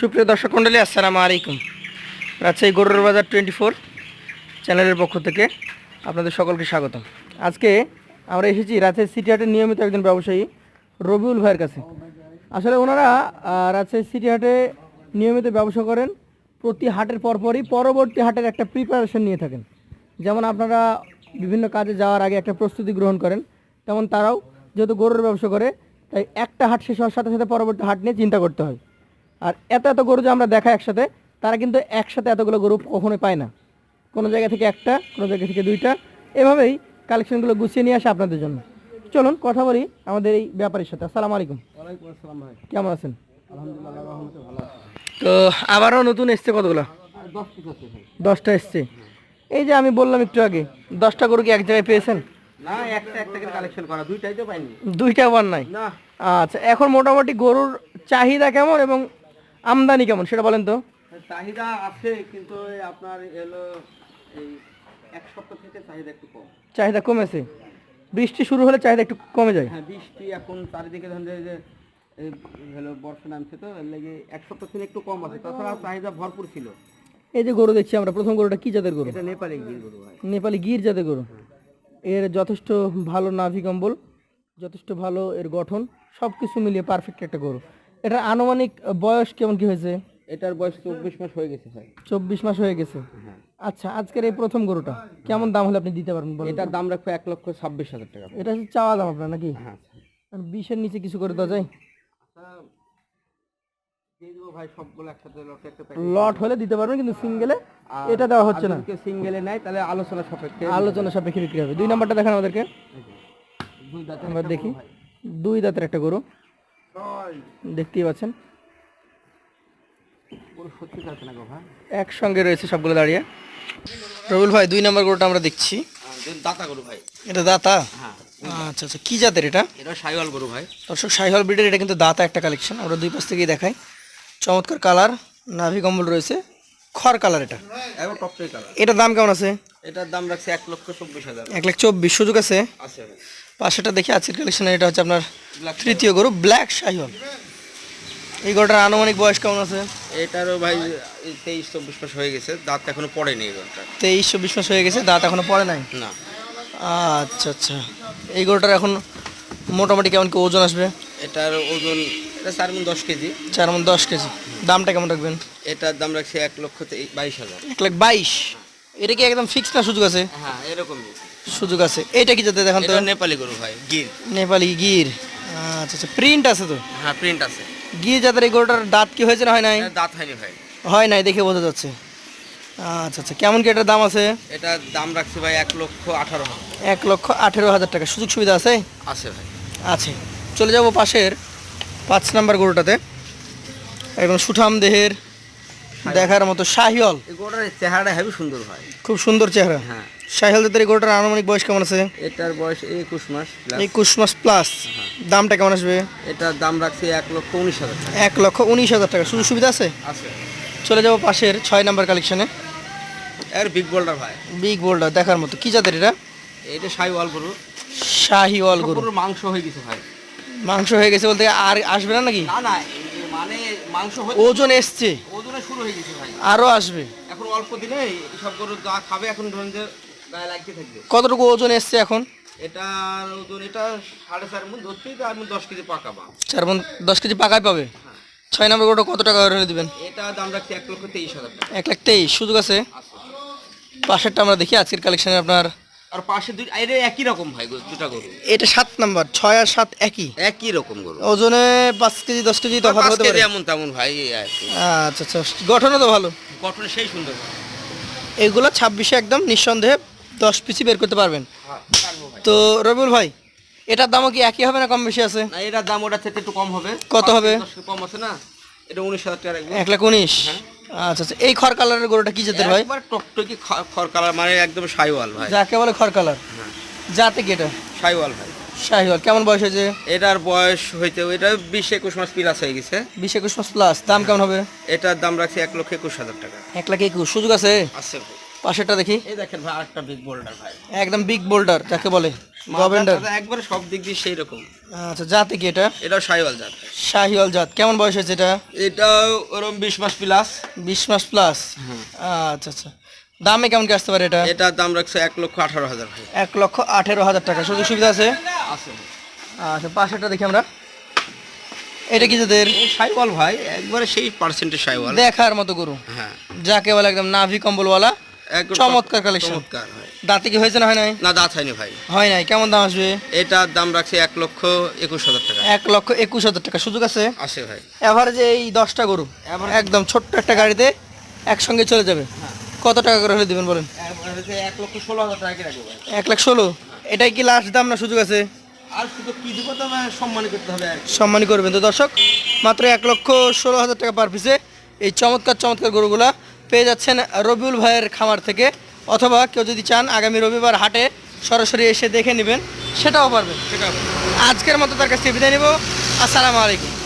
সুপ্রিয় দর্শক মণ্ডলী আসসালামু আলাইকুম। রাজশাহী গরুর বাজার টোয়েন্টি ফোর চ্যানেলের পক্ষ থেকে আপনাদের সকলকে স্বাগতম। আজকে আমরা এসেছি রাজশাহী সিটি হাটের নিয়মিত একজন ব্যবসায়ী রবিউল ভাইয়ের কাছে। আসলে ওনারা রাজশাহী সিটি হাটে নিয়মিত ব্যবসা করেন, প্রতি হাটের পরপরই পরবর্তী হাটের একটা প্রিপারেশন নিয়ে থাকেন। যেমন আপনারা বিভিন্ন কাজে যাওয়ার আগে একটা প্রস্তুতি গ্রহণ করেন, তেমন তারাও যেহেতু গরুর ব্যবসা করে, তাই একটা হাট শেষ হওয়ার সাথে সাথে পরবর্তী হাট নিয়ে চিন্তা করতে হয়। আর এত এত গরু যে আমরা দেখাই একসাথে তারা কিন্তু একসাথে এতগুলো গরু কখনোই পায় না। কোনো জায়গা থেকে একটা কোনো জায়গা থেকে দুইটা এভাবেই কালেকশনগুলো গুছিয়ে নিয়ে আসে আপনাদের জন্য। চলুন কথা বলি আমাদের এই ব্যাপারের সাথে। আসসালামু আলাইকুম। ভাই। কেমন আছেন? তো আবারও নতুন এসছে কতগুলো? দশটা এসছে। এই যে আমি বললাম একটু আগে দশটা গরু কি এক জায়গায় পেয়েছেন? না একটা একটা করে কালেকশন করা দুইটাই তো পাইনি। দুইটা নাই? আচ্ছা এখন মোটামুটি গরুর চাহিদা কেমন এবং আমদানি কেমন সেটা বলেন তো। চাহিদা আছে কিন্তু আপনার এলো এই এক সপ্তাহ থেকে চাহিদা একটু কম। চাহিদা কমেছে? বৃষ্টি শুরু হলে চাহিদা একটু কমে যায়? হ্যাঁ বৃষ্টি এখন চারিদিকে ধরেন যে- হলো বর্ষা নামছে তো এর লেগে এক সপ্তাহ থেকে একটু কম আছে। তাছাড়া চাহিদা ভরপুর ছিল। এই যে গরু দেখছি আমরা প্রথম গরুটা কি জাতের গরু? এটা নেপালি গির গরু ভাই। নেপালি গির জাতের গরু। এর যথেষ্ট ভালো নাভি কম্বল যথেষ্ট ভালো এর গঠন সব কিছু মিলিয়ে পারফেক্ট একটা গরু। এটার আনুমানিক বয়স কেমন কি হয়েছে? এটার বয়স চব্বিশ মাস হয়ে গেছে ভাই। চব্বিশ মাস হয়ে গেছে। হ্যাঁ। আচ্ছা আজকের এই প্রথম গরুটা কেমন দাম হলে আপনি দিতে পারবেন বলেন এটার দাম রাখব এক লক্ষ ছাব্বিশ হাজার টাকা। এটা হচ্ছে চাওয়া দাম আপনার নাকি? হ্যাঁ আর বিশের নিচে কিছু করে দেওয়া যায়? আচ্ছা দিয়ে দেবো ভাই সবগুলো একসাথে লটে একটা লট হলে দিতে পারবেন কিন্তু সিঙ্গেলে এটা দেওয়া হচ্ছে না। সিঙ্গেলে নাই তাহলে আলোচনা সাপেক্ষে আলোচনা সাপেক্ষে বিক্রি হবে। দুই নাম্বারটা দেখান আমাদেরকে। দুই দাঁতের আমরা একটা দেখি। গরু দুই দাঁতের একটা গরু। দেখতেই পাচ্ছেন। একসঙ্গে রয়েছে সবগুলো দাঁড়িয়ে। রবিউল ভাই দুই নম্বর গরুটা আমরা দেখছি। দাতা গরু ভাই। এটা দাতা? হ্যাঁ। আচ্ছা আচ্ছা কি জাতের এটা? এটা সাইওয়াল গরু ভাই। দর্শক সাইহল ব্রিডের এটা কিন্তু দাতা একটা কালেকশন আমরা দুই পাশ থেকেই দেখাই। চমৎকার কালার নাভি কম্বল রয়েছে। খড় কালার এটা। এটার দাম কেমন আছে? এটার দাম রাখছে এক লক্ষ চব্বিশ হাজার। এক লাখ চব্বিশ সুযোগ আছে। আছে। পাশেটা দেখি আজকের কালেকশনে এটা হচ্ছে আপনার তৃতীয় গরু ব্ল্যাক সাইহল এই গরুটার আনুমানিক বয়স কেমন আছে? এটারও ভাই তেইশ চব্বিশ মাস হয়ে গেছে দাঁত এখনও পড়েনি এই গরুটা তেইশ চব্বিশ মাস হয়ে গেছে দাঁত এখনও পড়ে নাই? না। আচ্ছা আচ্ছা। এই গরুটার এখন মোটামুটি কেমন কি ওজন আসবে? এটার ওজন এটা চার মন দশ কেজি। চার মন দশ কেজি। দামটা কেমন রাখবেন? এটার দাম রাখছে এক লক্ষ বাইশ হাজার। এক লাখ বাইশ? এটা কি একদম ফিক্স না সুযোগ আছে? হ্যাঁ এরকমই। সুযোগ আছে। এইটা কি যাতে দেখান তো? নেপালি গরু ভাই গির। নেপালি গির। আচ্ছা আচ্ছা প্রিন্ট আছে তো? হ্যাঁ প্রিন্ট আছে। গিয়ে যাদের এই গরুটার দাঁত কি হয়েছে না হয় নাই? দাঁত হয়নি ভাই। হয় নাই দেখে বোঝা যাচ্ছে। আচ্ছা আচ্ছা কেমন কি এটার দাম আছে? এটার দাম রাখছি ভাই এক লক্ষ আঠারো এক লক্ষ আঠেরো হাজার টাকা। সুযোগ সুবিধা আছে? আছে ভাই। আছে। চলে যাব পাশের পাঁচ নাম্বার গরুটাতে। একদম সুঠাম দেহের দেখার মতো শাহিওল। এই গরুটার চেহারাটা হেবি সুন্দর ভাই খুব সুন্দর চেহারা। হ্যাঁ। শাহিওল জাতের এই গরুটার আনুমানিক বয়স কেমন আছে? এটার বয়স একুশ মাস। একুশ মাস প্লাস দামটা কেমন আসবে? এটার দাম রাখছি এক লক্ষ উনিশ হাজার টাকা। এক লক্ষ উনিশ হাজার টাকা। সুযোগ সুবিধা আছে? আছে। চলে যাব পাশের ছয় নাম্বার কালেকশনে এর বিগ বোল্ডার ভাই। বিগ বোল্ডার দেখার মতো। কি জাতের এটা? এটা সাই গরু। শাহিওয়াল গরু। মাংস হয়ে গেছে ভাই। মাংস হয়ে গেছে বলতে আর আসবে না নাকি? না না মানে মাংস হয়ে ওজন এসছে। ওজনে শুরু হয়ে গেছে ভাই। আরও আসবে। এখন অল্প দিনে সব গরু যা খাবে এখন ধরুন যে গায়ে লাগতে থাকবে। কতটুকু ওজন এসছে এখন? এটার ওজন এটা সাড়ে চার মন ধরছি তো আমি দশ কেজি পাকাবা চার মন দশ কেজি পাকায় পাবে? ছয় নম্বর গরুটা কত টাকা হলে দিবেন? এটা দাম রাখছি এক লক্ষ তেইশ হাজার টাকা। এক লাখ তেইশ সুযোগ আছে? আছে। পাশেরটা আমরা দেখি আজকের কালেকশনে আপনার আর পাশে দুই এটা একই রকম ভাই দুটা গরু। এটা সাত নাম্বার ছয় আর সাত একই? একই রকম গরু। ওজনে পাঁচ কেজি দশ কেজি তফাৎ হতে পারে। এমন তেমন ভাই আচ্ছা আচ্ছা গঠনও তো ভালো। গঠন সেই সুন্দর এগুলো ছাব্বিশে একদম নিঃসন্দেহে দশ পিসি বের করতে পারবেন। হ্যাঁ তো রবিউল ভাই এটার দামও কি একই হবে না কম বেশি আছে? না এটার দাম ওটার থেকে একটু কম হবে। কত হবে? কম আছে না এটা উনিশ হাজার টাকা এক লাখ উনিশ। আচ্ছা আচ্ছা এই খড় কালারের গরুটা কি জাতের ভাই? একবার টকটকি খড় কালার মানে একদম সাইওয়াল ভাই। যাকে বলে খড় কালার হ্যাঁ। যাতে কি এটা? সাইওয়াল ভাই। শাহিওয়াল কেমন বয়স হয়েছে? এটার বয়স হইতে এটা বিশ একুশ মাস প্লাস হয়ে গেছে। বিশ একুশ মাস প্লাস দাম কেমন হবে? এটার দাম রাখছি এক লক্ষ একুশ হাজার টাকা। এক লাখ একুশ। সুযোগ আছে? আছে পাশেরটা দেখি। এই দেখেন ভাই আরেকটা বিগ বোল্ডার ভাই। একদম বিগ বোল্ডার যাকে বলে। গভেন্ডার। একবারে সব দিক দিয়ে সেই রকম আচ্ছা জাতে কি এটা? এটাও সাইওয়াল জাত। শাহিওয়াল জাত। কেমন বয়স হয়েছে এটা? এটাও ওরকম বিশ মাস প্লাস বিশ মাস প্লাস আচ্ছা আচ্ছা। দামে কেমন কি আসতে পারে এটা? এটার দাম রাখছে এক লক্ষ আঠারো হাজার ভাই। এক লক্ষ আঠেরো হাজার টাকা। সুযোগ সুবিধা আছে? আছে। আচ্ছা পাশেরটা দেখি আমরা। এটা কি যাদের সাইওয়াল ভাই একবারে সেই পার্সেন্টের সাইওয়াল দেখার মতো গরু। হ্যাঁ। যাকে বলে একদম নাভি কম্বলওয়ালা। চমৎকার কালেকশন চমৎকার দাঁতে কি হয়েছে না হয় নাই? না দাঁত হয়নি ভাই। হয় নাই। কেমন দাম আসবে? এটার দাম রাখছে এক লক্ষ একুশ হাজার টাকা। এক লক্ষ একুশ হাজার টাকা। সুযোগ আছে? আছে ভাই। এভারেজে এই দশটা গরু। একদম ছোট্ট একটা গাড়িতে একসঙ্গে চলে যাবে। কত টাকা করে হলে দিবেন বলেন? এক লক্ষ ষোলো হাজার টাকা এক লাখ ষোলো? এটাই কি লাস্ট দাম না সুযোগ আছে? শুধু করতে হবে আর করবেন তো দর্শক। মাত্র এক লক্ষ ষোলো হাজার টাকা পার পিসে এই চমৎকার চমৎকার গরুগুলা পেয়ে যাচ্ছেন রবিউল ভাইয়ের খামার থেকে। অথবা কেউ যদি চান আগামী রবিবার হাটে সরাসরি এসে দেখে নেবেন সেটাও পারবেন। সেটা আজকের মতো তার কাছে বিদায় নেব। আসসালামু আলাইকুম।